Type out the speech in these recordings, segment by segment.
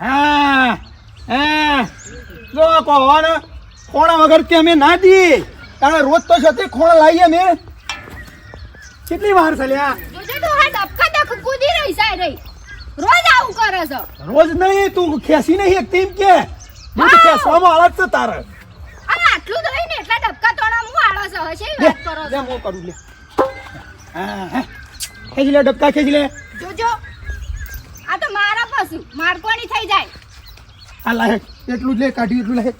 હા હા જો કહો ને ખોણા વગર કે અમે ના દી કારણ રોજ તો છે ખોણ લાવીએ અમે. કેટલી વાર છે લ્યા? રોજ આવું કરે છે. રોજ નહીં તું ખેસી નહીં એક ટીમ કે. હું તો. ખેસવામાં આળત છે તારે. અરે આટલું જ ને એટલા ડબકા તોડા હું આળો છે? હશે વાત કરો લે હું કરું લે. હા હા. ખેંચી લે ડબકા ખેજલે લે. જોજો. આ તો મારા પશુ મારકોની થઈ જાય. આ એટલું જ લે કાઢી એટલું લાહે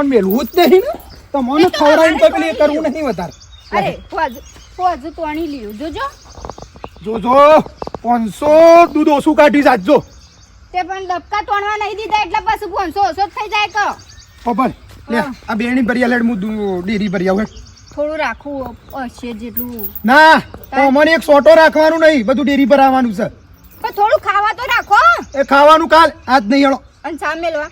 ઓન મેલવું જ નહીં ને. તો મને ખવડાવીને તો પેલી કરવું નહીં વધારે. અરે ફોજ ફોજ તોણી લીધું. જોજો. જોજો પાંચસો દૂધ ઓછું કાઢી જાજો તે પણ ડબકા તોડવા નહીં દીધા એટલે પછી પાંચસો ઓછો થઈ જાય કહો ખબર લે આ બેણી ભરી લેડ હું ડેરી ભરી આવું થોડું રાખવું હશે જેટલું. ના મને એક સોટો રાખવાનું નહીં બધું ડેરી પર આવવાનું છે. પણ થોડું ખાવા તો રાખો. એ ખાવાનું કાલ આજ નહીં હળો અને ચા મેલવા.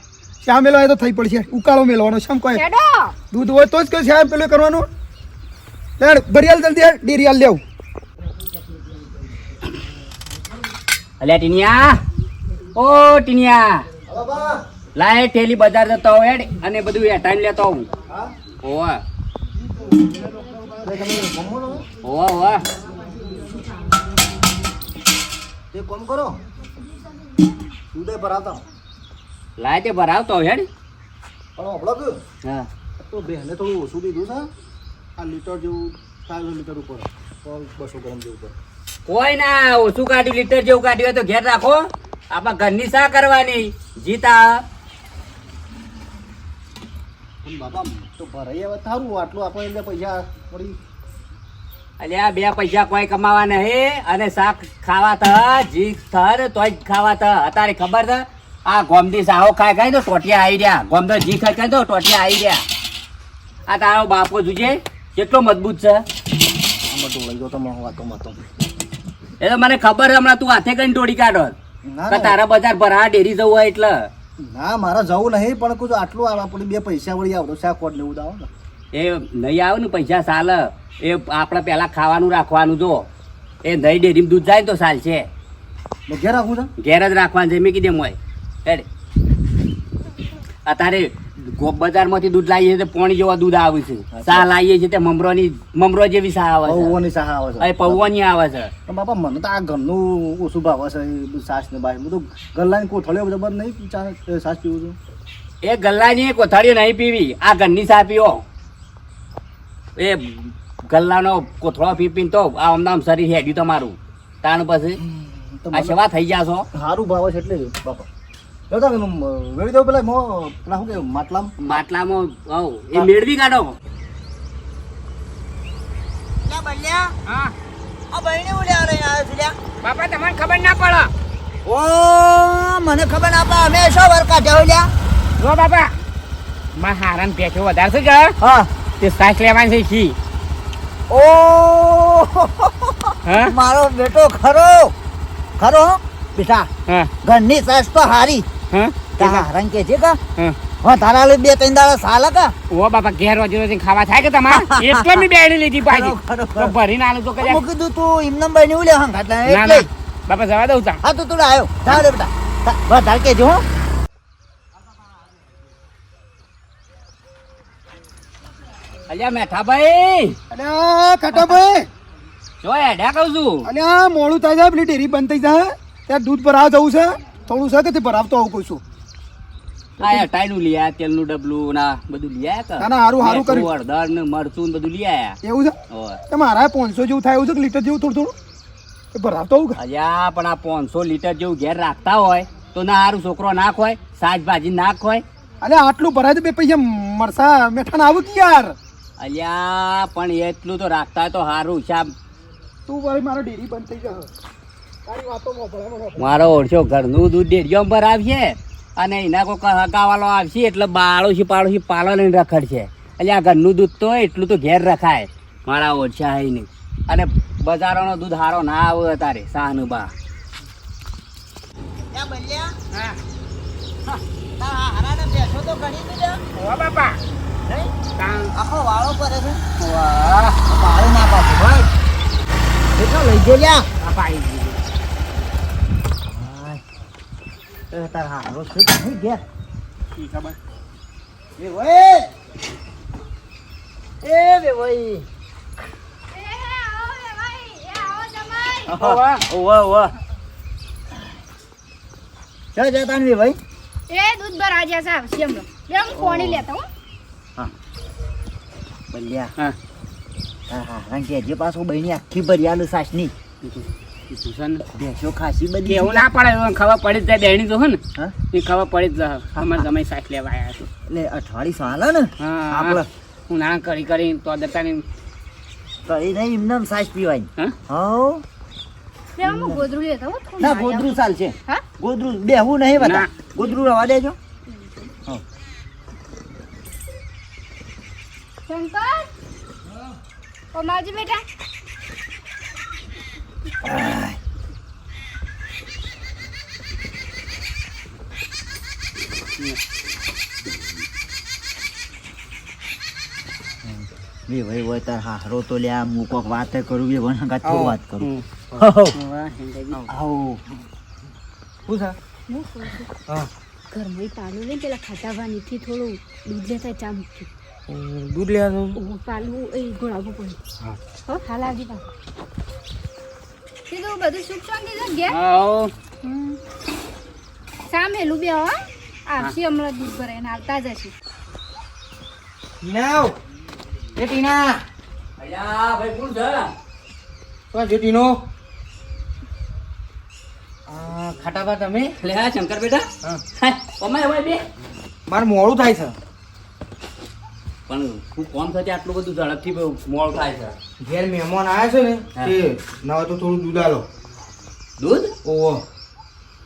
મેલવા એ તો થઈ પડશે. ઉકાળો મેલવાનો શમ કોઈ હેડો. દૂધ હોય તો જ કે શ્યામ પેલું કરવાનું? લેડ ભરી જલ્દી હાલ, ડેરી લેવું. અલ્યા ટીનિયા. ઓ ટીનિયા. લાય ઠેલી બજાર જતો હોઉં હેડ. અને બધું ટાઈમ લેતો આવું. ઓવા ઓવા ઓવા એક કોમ કરો. ઉદય ભરાવતા લાય તે ભરાવતો હેડ. પણ આપણો કે? હા. તો બેને થોડું ઓછું દીધું છે. આ લીટર જેવું ચારસો લીટર ઉપર. બસો ગ્રામ જેવું ઉપર. કોઈ ના ઓછું કાઢ્યું લીટર જેવું કાઢ્યું હોય તો ઘેર રાખો. આપણા ઘરની શા કરવાની? જીતા. બાબા બાપા તો ભરાઈ આવે સારું. આટલું આપણે એટલે પૈસા પડી અલ્યા બે પૈસા કોઈ કમાવા નહીં અને શાક ખાવા થ જી થર તોય ખાવા થ અત્યારે ખબર છે આ ગોમદી સાહો ખાઈ ખાઈ તો ટોટિયા આવી રહ્યા. ગોમ તો જી ખાઈ ખાઈ તો ટોટિયા આવી રહ્યા. આ તારો બાપો જોજે કેટલો મજબૂત છે. તો એ તો મને ખબર છે હમણાં તું હાથે કઈ તોડી કાઢો. તારા બજાર ભરા ડેરી જવું હોય એટલે. ના મારે જવું નહીં પણ કુછ આટલું આપણે બે પૈસા વળી આવડો શાક કોટ લેવું દાવો ને. એ નહીં આવે ને પૈસા સાલ. એ આપણે પહેલાં ખાવાનું રાખવાનું જો. એ નહીં ડેરીમાં દૂધ જાય તો સાલ છે. મેં ઘેર રાખવું છે? ઘેર જ રાખવાનું છે. મેં કીધું મોય હેડ. અત્યારે બજારમાંથી દૂધ લાવીએ છીએ તો પોણી જેવા દૂધ આવે છે. સા લાવીએ છીએ તે મમરોની મમરો જેવી સા આવે છે. પૌવાની શાહ આવે છે. પૌવાની આવે છે. બાપા મને તો આ ઘરનું ઓછું ભાવે છે સાસ ને બાય હું તો ગલ્લાની કોથળીઓ જબર નહીં સાસ પીવું છું. એ ગલ્લાની કોથળીઓ નહીં પીવી. આ ઘરની સા પીવો. એ ગલ્લાનો કોથળો પી પીને તો આ આમ શરીર હેડ્યું તમારું. તાણ પછી આ સેવા થઈ જાશો સારું ભાવ છે એટલે બાપા. જો વેળી દઉં પેલા મો પેલા શું કે માટલામ? માટલામાં હવ એ મેળવી કાઢો. બાપા તમને ખબર ના પડે. ઓ મને ખબર ના પડે અમે શું વર્કા જવું લ્યા જો બાપા મારા હારાન પેઠો વધારે છે કે? હા. તે સાસ લેવાની છે ખી ઓ! મારો બેટો ખરો. ખરો બેટા ઘરની સાસ તો હારી. રંગ કે છે કા? હા. તારા લે બે ત્રણ દાડા સાલ કા ઓ બાપા ઘેર રોજ રોજ ખાવા થાય કે તમારે? એટલે મેં બેડી લીધી પાછી. તો ભરીને આલું તો મેં મૂકી દઉં તું ઇમનમ ભાઈ ને ઉલે હંગાત ના એટલે. બાપા જવા દઉં તા. હા તો તું આવ્યો જા રે બેટા. બસ ધાર કે જો અલ્યા મેઠા ભાઈ અલ્યા કાટાભાઈ જો હેડ્યા કહું છું. અલ્યા મોડું થાય છે પેલી ડેરી બંધ થઈ જાય. ત્યાં દૂધ ભરાવા જવું છે. થોડું છે કે તે ભરાવતો આવું કહું છું. આ ટાઈનું લઈ આયા તેલનું ડબલું ના બધું લઈ આયા ના, ના, હારું, હારું કર્યું. હળદર ને મરચું ને બધું લઈ એવું છે. મારા પાંચસો જેવું થાય એવું છે કે લીટર જેવું થોડું થોડું? ભરાવતો આવું અલ્યા પણ આ પાંચસો લીટર જેવું ઘેર રાખતા હોય તો ના હારું છોકરો નાખ હોય શાકભાજી નાખ હોય. અરે આટલું ભરાય તો બે પૈસા મરસા મેઠા ના આવું યાર? અલ્યા પણ એટલું તો રાખતા તો હારું શામ તું ભાઈ મારો ડેરી બંધ થઈ જશે મારો ઓળશો ઘરનું દૂધ ડેરીઓ પર આવશે અને એના કોઈ હકાવાલો આવશે એટલે બાળોશી પાડોશી પાલો લઈને રખડશે. એટલે આ ઘરનું દૂધ તો એટલું તો ઘેર રખાય. મારા ઓછા હઈ નહીં. અને બજારોનો દૂધ હારો ના આવે તારે સાહનું બા હા. બેઠો તો ઘણી દીધા. બાપા? આખો વાળો કરે છે. વાહ વાળો ના પાછું ભાઈ. કેટલો લઈ ગયો લ્યા. એ તાર હારો છે નહીં ઘેર? ઈ ખબર? એ ભાઈ એ બે ભાઈ એ આવો રે ભાઈ એ આવો જમાઈ ઓવા. ઓવા ઓવા ચાલ જતા ને ભાઈ? એ દૂધ ભર આજે સાહેબ શેમલો બે હું પાણી લેતા હું. બલ્યા હા. હા હા કારણ કે જે પાછું બહેની આખી ભરિયાલું સાસની. કીધું છે ને. ખાસી બધી કેવું ના પડે ખબર પડી જાય બેણી તો હે ને. એ ખબર પડી જ અમારે જમાઈ સાથ લેવા આવ્યા છે. એટલે અઠવાડિયું સાલે ને. હા આપણે. હું ના કરી કરી તો જતા ને તો નહીં એમને સાસ પીવાની. હા? ના ગોદરું ચાલશે. હા? ગોદરું બેહવું નહીં બધા. ગોદરું રવા દેજો. શંકર? ઓ માજી બેટા. બે ભાઈ હોય તાર હારો તો લે આ હું કોક વાત કરું વાત. આવો. ઘરમાં લઈને પેલા થોડું દૂધ લેતા ચા મૂક્યું દૂધ લેવાનું ઓ, પાલું એ ગોળાવું પડે હા. હો હાલ આવી તા કીધું બધું સુખ શાંતિ છે ને ઘેર સામેલું બે હો. આવશે હમણાં દૂધ ભરાઈને આવતા જ હશે. નાવ એ ટીના. અલ્યા ભાઈ કોણ છે? કોણ છે ટીનો? ખાટાબા તમે? લે હા શંકર બેટા. હા. બે. મારે મોડું થાય છે. પણ હું કોમ થતી આટલું બધું ઝડપથી મોડું થાય છે? ઘેર મહેમાન આવ્યા છે ને. તે નવા તો થોડું દૂધ આલો. દૂધ? ઓહો.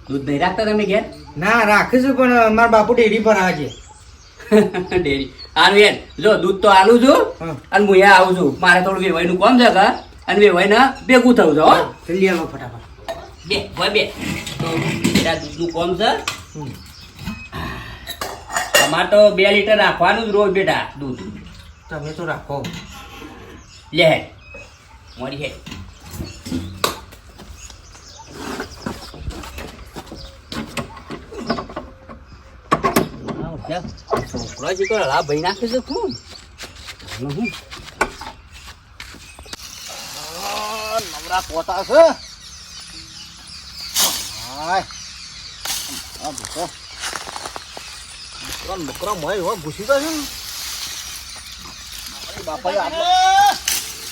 દૂધ નહીં રાખતા તમે ઘેર? ના રાખે છે પણ મારા બાપુ ડેરી પર આવે છે. ડેરી. આનું યાર જો દૂધ તો આલું છું અને હું અહીંયા આવું છું. મારે થોડું વેવાઈનું કોમ છે કા અને વેવાઈને ભેગું થવું છે હો. આવો ફટાફટ. બે હોય બે. તો દૂધનું કોમ છે. અમારે તો બે લીટર રાખવાનું જ રોજ બેટા દૂધ. તમે તો રાખો. લે મોડી હે છોકરો જે કોઈ હળા ભાઈ નાખે છે શું નવરા પોતા છે. હાય. આ બકરો ને મય મોય હો ઘૂસી તો છે ને. મારી બાપાએ આટલો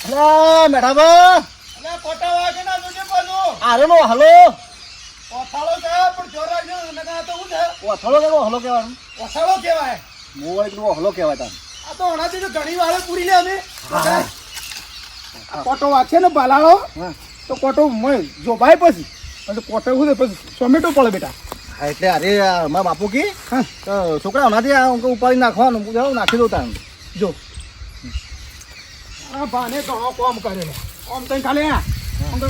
અલે મેઠાબા અલ્યા કોટા વાગે ના જોજે પાછું. આરે નો હલો. ઓથાળો કે પણ જોર નકર આ તો છે? ઓથળો કેવો હલો કહેવાનું? ઓથાળો કહેવાય. મોવાઈ નો હલો કેવાય તાન આ તો હણાથી તો ઘણી વાળે પૂરી લે અમે. કોટો વાગશે ને બાલાળો હા. તો કોટો મોય જોભાઈ પછી. કોટો શું પછી ટોમેટો પડે બેટા. હા, એટલે અરે આ મારા બાપુ કી છોકરા હમણાંથી આ ઉપાડી નાખવાનું હું નાખી દઉં તાન. જો. આ ભાને ઘણો કોમ કરેલો. કોમ તઈ ખાલી આ આમ તો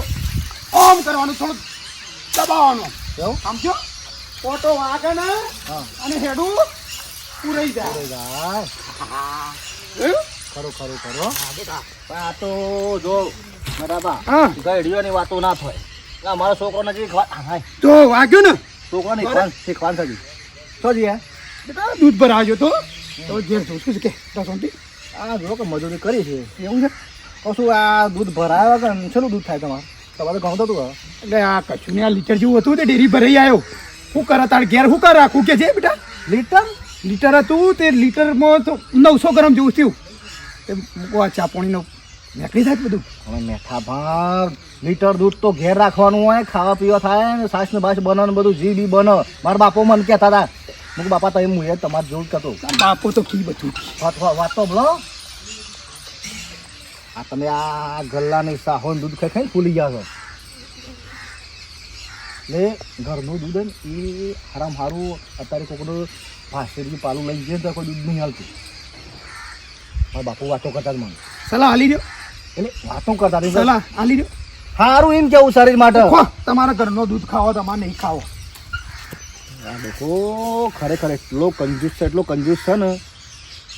ઓમ કરવાનું થોડું દબાવવાનું. એવું? સમજો? કોટો વાગે ને હા. અને હેડું પૂરાઈ જાય. ખરું ખરું ખરું આ તો જો બરાબર ગઈડીઓની વાતો ના થાય. મારો છોકરો નજીક જો વાગ્યું ને? છોકરાને શીખવાન શીખવાન તો શું છે બેટા દૂધ ભરાજો તો. તો જે છે કે? દસ ઓંટી આ જો કે મજૂરી કરી છે. એવું છે? કશું આ દૂધ ભરાયા વગર છેલ્લું દૂધ થાય તમારે? તમારે ઘણું થતું એટલે આ કશું ને આ લીટર જેવું હતું તે ડેરી ભરાઈ આવ્યો શું કરે તાર ઘેર શું કરે? રાખું કે છે બેટા? લીટર? લીટર હતું તે લીટરમાં તો નવસો ગ્રામ જેવું થયું. તે મૂકો આ ચા પાણીનો. નીકળી થાય બધું? હવે મેઠા ભાવ લીટર દૂધ તો ઘેર રાખવાનું હોય ખાવા પીવા થાય ને સાસ ને બાસ બને ને બધું જી બી બને. મારા બાપો મને કહેતા હતા. મૂક બાપા તમે હું તમારે જોવું કહેતો બાપો તો કી બધું. વાત વાત- તો બોલો. આ તમે આ ગલ્લાની સાહોન દૂધ ખાઈ ખાઈ ફૂલી ગયા છો. એટલે ઘરનું દૂધ ને એ હારામ હારું. અત્યારે કોકનું ભાસેરી પાલું લઈ જઈએ તો કોઈ દૂધ નહીં હાલતું. મારા બાપુ વાતો કરતા જ મને. સલાહ હાલી રહ્યો એટલે વાતો કરતા. સલાહ હાલી રહ્યો સારું એમ કેવું શરીર માટે? તમારા ઘરનો દૂધ ખાવો તમારે નહીં ખાવો. આ ખરેખર એટલો કંજૂસ છે એટલો કંજૂસ છે ને.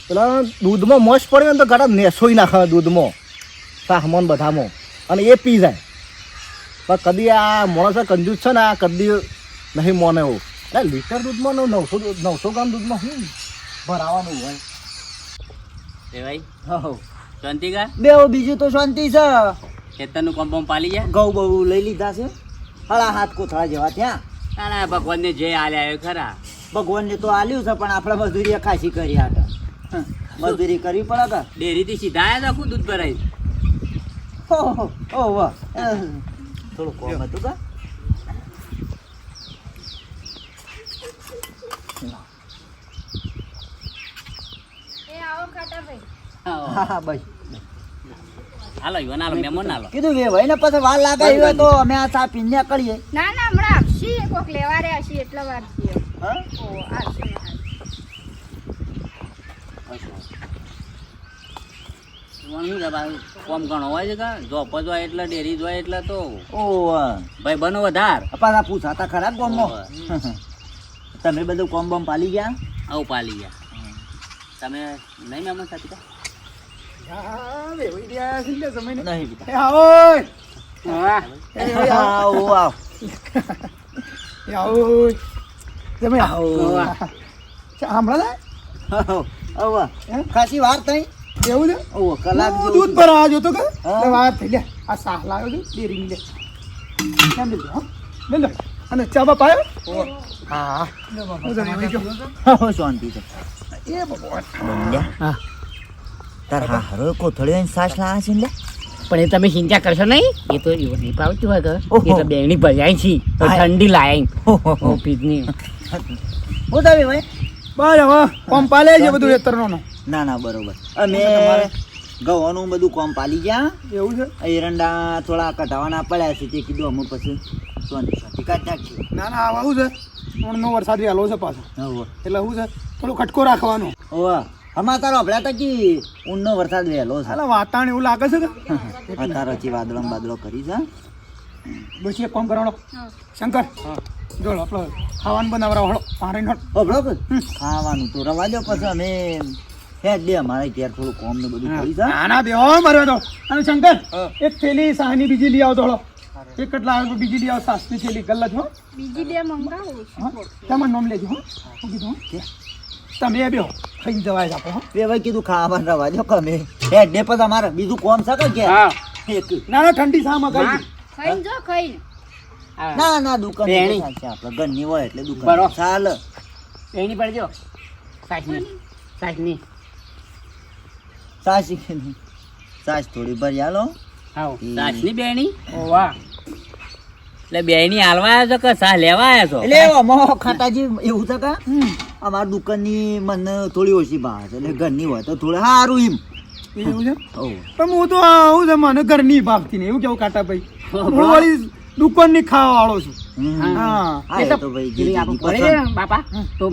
પેલા દૂધમાં મસ્ત પડે ને તો ગાડા નેસોઈ નાખે દૂધમાં સાહમોન બધામાં. અને એ પી જાય. પણ કદી આ માણસ કંજૂસ છે ને આ કદી નહીં મોને એવું. એટલે લીટર દૂધમાં ને નવસો નવસો ગ્રામ દૂધમાં શું ભરાવાનું હોય. વેવાઈ હો. શાંતિ કા? બે બીજું તો શાંતિ છે. ખેતરનું કમ્પાઉન્ડ પાલી જાય? ઘઉં બહુ લઈ લીધા છે. હળા હાથ કોથળા જેવા ત્યાં ના ના ભગવાનને જે આલ્યા એ ખરા. ભગવાનને તો આલ્યું છે પણ આપણે મજૂરી ખાસી કરી હતા મજૂરી કરવી પડે કે? ડેરીથી સીધા આવ્યા હતા દૂધ ભરાય. ઓહો હો હો થોડું કોમ હતું કા એ આવો ખાટા ભાઈ હા હા બસ. હાલો યુવાન હાલો મહેમાન હાલો. કીધું વે ભાઈ ને પછી વાર લાગે એવો તો અમે આ ચા પીને કરીએ ના ના હમણાં આવશી કોક લેવા રહ્યા છીએ એટલા વાર છીએ હા? ઓ આવશે યુવાન છે પાછું કોમ ઘણો હોય છે કા? જોપ જ હોય એટલે ડેરી જ હોય એટલે તો. ઓ ભાઈ બનો વધાર. પાછા પૂછાતા ખરા ઓવે. તમે બધું કોમ બમ પાલી ગયા? આવું પાલી ગયા. તમે નહીં મેમ સાથે ખાસી વાર થઈ. એવું છે? ઓવો કલાક દૂધ ભરાવા જોતો કે. એટલે થઈ લે. આ સાહ લાવ્યો છે ડેરી લે. કેમ હા? લે લે. અને ચા બાપ આવ્યો હા. હું શાંતિ છે. એ ભગવાન હા. તાર હરો કોથળીઓ સાસ લાવે છે લે. પણ એ તમે ચિંતા કરશો નહીં? એ તો એવું નહીં પાવતું હોય એ તો બેની ભજાય છે. તો ઠંડી લાય. ઓફિસની હું તમે ભાઈ? બસ હવે કોમ પાલે છે બધું એતરનો ના ના બરોબર. અમે ગવાનું બધું કોમ પાલી ગયા. એવું છે? એરંડા થોડા કઢાવાના પડ્યા છે તે કીધું અમુક પછી ના ના આવું છે. ઊણનો વરસાદ વહેલો છે પાછો. એટલે શું છે? થોડું ખટકો રાખવાનો. હોવે. અમાર તારો આપડે તો કી ઊનનો વરસાદ વહેલો છે. અલા વાતાવરણ એવું લાગે છે કે? તારો ચી વાદળો બાદળો કરી છે ડોશી એક કામ કરવાનો શંકર જો આપણો ખાવાનું બનાવરા હળો. પાણી નો ઓ ખાવાનું તો રવા દો પછી અમે હે દે અમારે ઘેર થોડું કોમ ને બધું કરી છે આના બે હો મારવા તો અને શંકર એક થેલી સાહની બીજી લઈ આવતો હળો. એક કટલા આવે બીજી લઈ આવ સાસની થેલી ગલ્લા છો બીજી બે મંગાવો તમે નોમ લેજો હો. કીધું હો? તમે એ બેહો ખાઈ જવાય આપો બે ભાઈ કીધું ખાવાનું રવા દો કમે. એ ડે પર અમારે બીજું કોમ છે કે હા. એક. ના ના ઠંડી સામાં ખાઈ ખાઈને જો ખાઈને. ના ના દુકાન બેણી. આપણે ઘરની હોય એટલે દુકાન. બરો. ચાલે. બેની પડજો. સાસની સાસની. સાચી સાચ થોડી ભરી આલો હાવ સાસની બેણી. ઓવા. એટલે બેણી હાલવા આવ્યા છો કે સા લેવા આવ્યા છો? એટલે અમો ખાતાજી એવું છે કે અમારા દુકાનની મને થોડી ઓછી ભાવ છે એટલે ઘરની હોય તો થોડું સારું એમ. એવું છે? પણ હું તો આવું છે મને ઘરની ભાગતી નહીં એવું કેવું કાટા ભાઈ? હું વળી દુકાનની ખાવા વાળો છું. હા. એ તો ભાઈ. ને બાપા. તો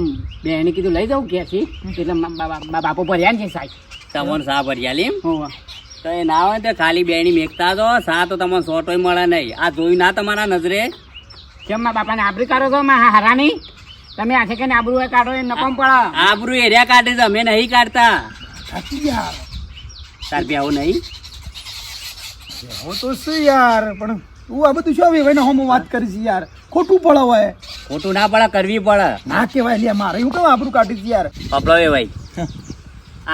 બેની કીધું લઈ જાઉં કે એટલે બા- બા- બાપો ભર્યા ને સાહેબ તમને સા ભર્યા લીમ તો એ ના હોય તો ખાલી બેણી મેકતા તો સા તો તમને સોટોય મળે નહીં. આ જોયું ના તમારા નજરે? કેમ મારા બાપાને આબરી કાઢો છો માં હરાની તમે આખે કે આબરું હોય કાઢો એ નકમ પડે. આબરૂ એરિયા કાઢે છે અમે નહીં કાઢતા. સાચી યાર. તાર બેહુ નહીં. હું તો શું યાર પણ તું આ બધું શું ભાઈ હમ વાત કરીશ યાર? ખોટું પડે હોય. ખોટું ના પડે કરવી પડે. ના કહેવાય લે મારે હું કેમ કાઢી છે યાર? પપલો ભાઈ.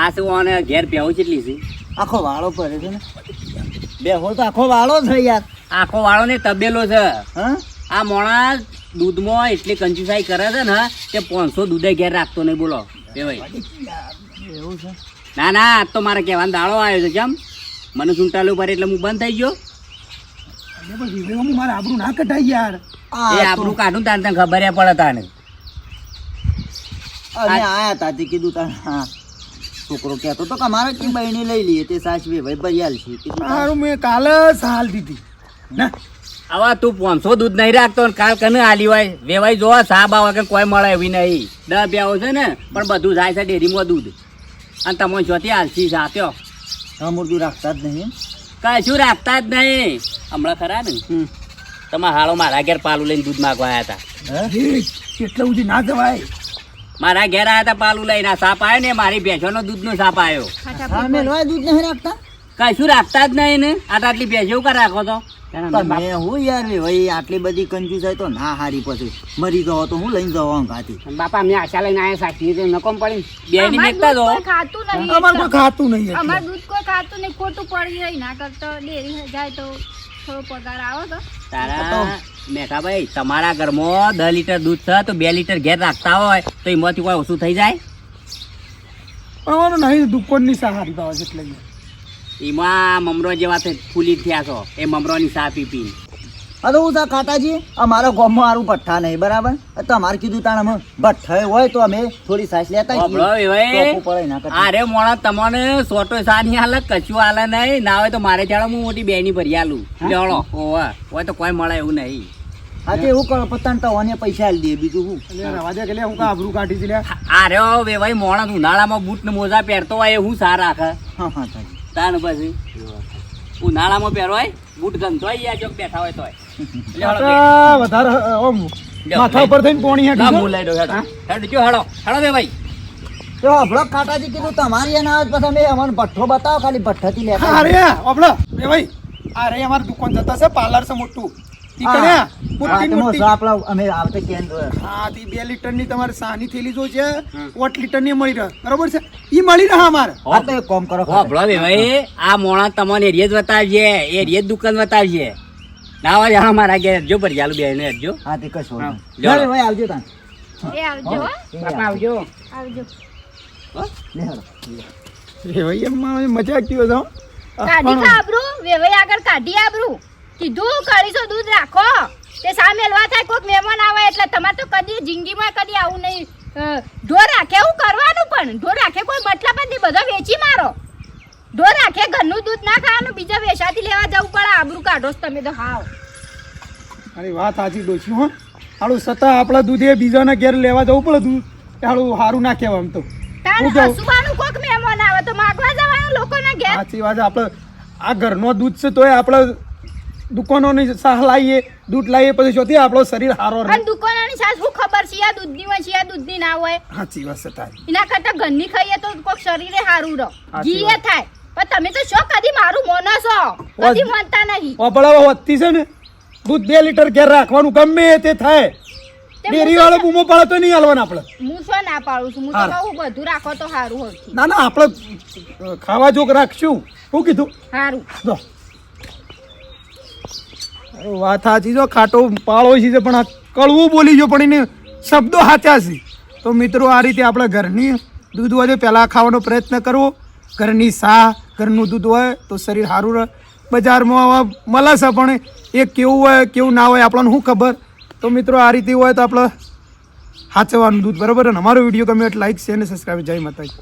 આ શું આને ઘેર બેહુ કેટલી છે? આખો વાળો પડે છે ને. બે હો તો આખો વાળો છે યાર. આખો વાળો ને તબેલો છે. હા? આ મોણા દૂધમાં એટલી કંજુસાઈ કરે છે ને કે પાંચસો દૂધે ઘેર રાખતો નહીં બોલો. એ ભાઈ એવું છે? ના ના આજ તો મારે કહેવાનો દાડો આવ્યો છે કેમ? મને ચૂંટાલું ભરે એટલે હું બંધ થઈ ગયો. મારે આબરું ના કઢાય યાર. એ આપણું કાઢું તાને તને ખબર પડે તાને. આયા કીધું તા હા. છોકરો કહેતો તો કે અમારે કે બહેની લઈ લઈએ તે સાચવી ભાઈ ભરિયાલ છે. સારું મેં કાલે સાલ દીધી. ના. આવા તું પાંચસો દૂધ નહીં રાખતો ને કાલ કને આલી હોય? વેવાઈ જોવા સાબ આવે કે કોઈ મળે એવી નહીં. દ બ્યાઓ છે ને પણ બધું જાય છે ડેરીમાં દૂધ. અને તમે જોતી હાલસી સાત્યો અમૃતું રાખતા જ નહીં કશું રાખતા જ નહીં. હમણાં ખરા ને? તમે હાળો મારા ઘેર પાલું લઈને દૂધ માગવા આવ્યા હતા. હે? એ કેટલા સુધી ના જવાય? મારા ઘેર આયા હતા પાલું લઈને. સાપ આવ્યો ને મારી ભેંસોનો દૂધનો સાપ આવ્યો દૂધ નહીં રાખતા? કશું રાખતા જ નહીં ને. આ આટલી ભેંસો કા રાખો તો. હું યાર ભાઈ આટલી બધી કંજૂસાઈ તો ના હારી પછી. મરી જાઓ તો હું લઈને જવા ખાતી. બાપા મેં આશા લઈને આવ્યા સાચી તો નકોમ પડી. બે ની મેકતા જો ખાતું નહીં અમારે કોઈ ખાતું નહીં અમાર દૂધ કોઈ ખાતું નહીં ખોટું પડી જાય ના કરતો ડેરી જાય તો. થોડો પગાર આવો તો. તારા મેઠાભાઈ તમારા ઘરમાં દસ લીટર દૂધ છે તો બે લીટર ઘેર રાખતા હોય તો એમાંથી કોઈ ઓછું થઈ જાય? પણ નહીં દુકાનની સહારી ભાવે છે એટલે એમાં મમરો જેવા તે ફૂલી થયા છો. એ મમરોની સા પી પી હા તો હું તા કાકાજી અમારા ગામમાં મારું ભઠ્ઠા નહીં બરાબર? તો તમારે કીધું તાણ અમે ભઠ્ઠા હોય તો અમે થોડી સાસ લેતા. અરે મોણા તમને સોટો સાની હાલે કશું હાલે નહીં ના હોય તો મારે જાણો હું મોટી બેની ભરી આલું. લેવડો ઓવા. હોય તો કોઈ મળે એવું નહીં. હા હું એવું કરો પતાણ તો અને પૈસા આલી દે બીજું હું રવાજે કે લે હું કા આબરૂ કાઢી છે લે? અરે ઓ વેવાઈ મોણા ઉનાળામાં બૂટ ને મોજા પહેરતો હોય હું સારા રાખે. હા હા તાણ પછી. ઉનાળામાં પહેરવાય બૂટ ગંધો હોય યા ચોક બેઠા હોય તોય. વધારે આમ માથા ઉપર થઈને પોણી લા, હેઠી. હું? લઈ હેડો. હેડો, જો, હેડો. હેડો બે ભાઈ. તો હભળો કાકાજી કીધું તમારી એના આજ પછી અમે અમને ભઠ્ઠો બતાવો ખાલી ભઠ્ઠાથી લેતા અરે ઓબળો એ ભાઈ અરે અમાર દુકાન જતા છે પાર્લર છે મોટું. ઈ કને હા, મોટી તેમાં મોટી. આપણા અમે આવતે કેન્દ્ર હા તી બે લીટરની તમારે સાની થેલી જો છે ઓટ લીટરની મળી રહે. બરોબર છે? ઈ મળી રહે અમારે. હા તો એક કામ કરો ભાઈ આ મોણા તમને એરિયે જ બતાવજે એરિયે જ દુકાન બતાવજે ના હોય જાણો મારા ઘેર જો પર ચાલુ બે ને હેડજો. હા તે કશો લે લ્યો. ભાઈ આવજો તાન એ આવજો. બાપા આવજો. આવજો. લે હેડો. એ ભાઈ અમ્મા મજાક થયો છો કાઢી કા આબરૂ વેવાઈ આગળ કાઢી આબરૂ? કીધું કાળીસો દૂધ રાખો. તે સામે મેલવા થાય કોઈક મહેમાન આવે એટલે તમારે તો કદી જિંદગીમાં કદી આવું નહીં. ઢોર રાખે એવું કરવાનું પણ. ઢોર રાખે કોઈ બટલા પણ નહીં. બધો વેચી મારો. ઢોર રાખે ઘરનું દૂધ ના ખાવાનું બીજા વેચાતી લેવા જવું પડે આબરું કાઢો તમે તો હાવ. અરે વાત સાચી ડોશી હો. હાડું સતા આપણા દૂધ એ બીજાના ઘેર લેવા જવું પડે દૂધ. હાલું સારું ના કહેવાય આમ તો. હસવાનું કોઈક મહેમાન આવે તો માગવા જવાનું લોકોના ઘેર? સાચી વાત આપણે આ ઘરનો દૂધ છે તોય આપણે દુકાનોની સાહ લાવીએ દૂધ લાવીએ પછી જોતી આપણો શરીર સારો રહે. અને દુકાનોની સાહ શું ખબર છે આ દૂધની હોય છે આ દૂધની ના હોય? સાચી વાત છે તારી. એના કરતા ઘરની ખાઈએ તો કોઈક શરીરે સારું રહો. ઘી એ થાય. પણ તમે તો શું કદી મારું મોનો છો કદી માનતા નહીં. વાપરાવા વધતી છે ને દૂધ બે લીટર ઘેર રાખવાનું ગમે તે થાય. ડેરી વાળો બૂમો પાડે તો નહીં હાલવાના આપણે. હું શું ના પાડું છું? હું તો કહું બધું રાખો તો સારું હોય. ના ના આપણે ખાવા જોગ રાખશું. શું કીધું? સારું જો. અરે વાત સાચી જો ખાટો પાળો છે પણ આ કડવું બોલી જો પણ એને શબ્દો સાચા છે. તો મિત્રો આ રીતે આપણે ઘરની દૂધ હોય પહેલાં ખાવાનો પ્રયત્ન કરવો. ઘરની સાહ, ઘરનું દૂધ હોય તો શરીર સારું રહે. બજારમાં મળે છે પણ એ કેવું હોય, કેવું ના હોય આપણને શું ખબર? તો મિત્રો આ રીતે હોય તો આપણે સાચવવાનું દૂધ, બરાબર? અને અમારો વીડિયો ગમે એટલે લાઈક શેર અને સબસ્ક્રાઈબ જય માતાજી.